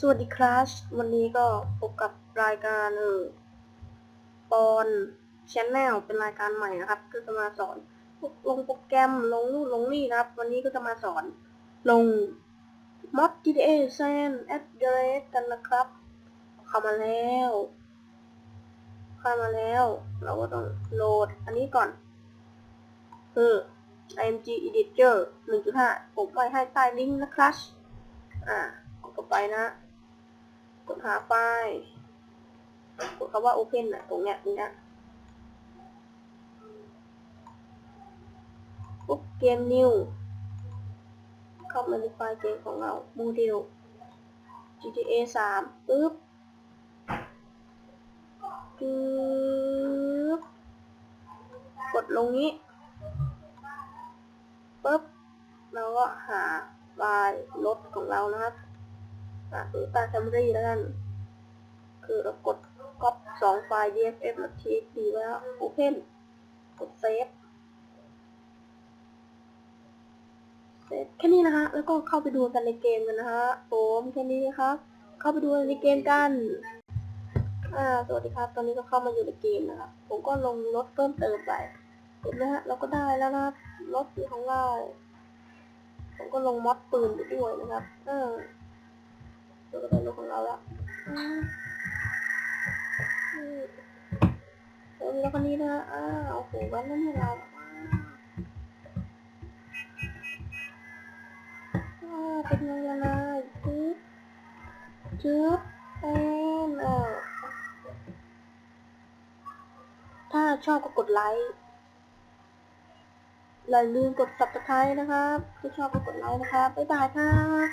สวัสดีครับวันนี้ก็พบกับรายการเออปอนชแนลเป็นรายการใหม่นะครับ ก็จะมาสอนลงโปรแกรมลงนู่นลงนี่นะครับ วันนี้ก็จะมาสอนลง mod GTA San Andreas กันนะครับ เข้ามาแล้วเข้ามาแล้ว เราก็ต้องโหลดอันนี้ก่อนคือ img editor 1.5ผมไว้ให้ใต้ลิงก์นะครับอ่า กดไปนะ กดหาไฟล์กดคำว่า open อะตรงเนี้ยตรงเนี้ยปุ๊บเกม new เข้ามาในไฟล์เกมของเราโมเดล GTA 3ปึ๊บปึ๊บกดลงนี้ปึ๊บเราก็หาไฟล์รถของเรานะครับ อะหรือตาแคมรี่แล้วกัน คือเรากดก๊อปสองไฟล์ DFF และ TXT ไว้แล้ว Open กดเซฟเซฟแค่นี้นะฮะแล้วก็เข้าไปดูกันในเกมกันนะฮะผมแค่นี้นะครับ เข้าไปดูในเกมกัน อ่า สวัสดีครับ ตอนนี้ก็เข้ามาอยู่ในเกมนะครับ ผมก็ลงรถเพิ่มเติมไป เห็นไหมฮะ เราก็ได้แล้วนะครับรถของเรา ผมก็ลงม็อดปืนไปด้วยนะครับ เออ เราก็ได้รถของเราแล้วเออแล้วคนนี้นะอ้าวโอ้โหแว้นนั่นให้เราอ้าวเป็นยังไงล่ะจึ๊บจึ๊บเป็นเออถ้าชอบก็กดไลค์อย่าลืมกด subscribe นะครับ ถ้าชอบก็กดไลค์นะครับ บ๊ายบายครับ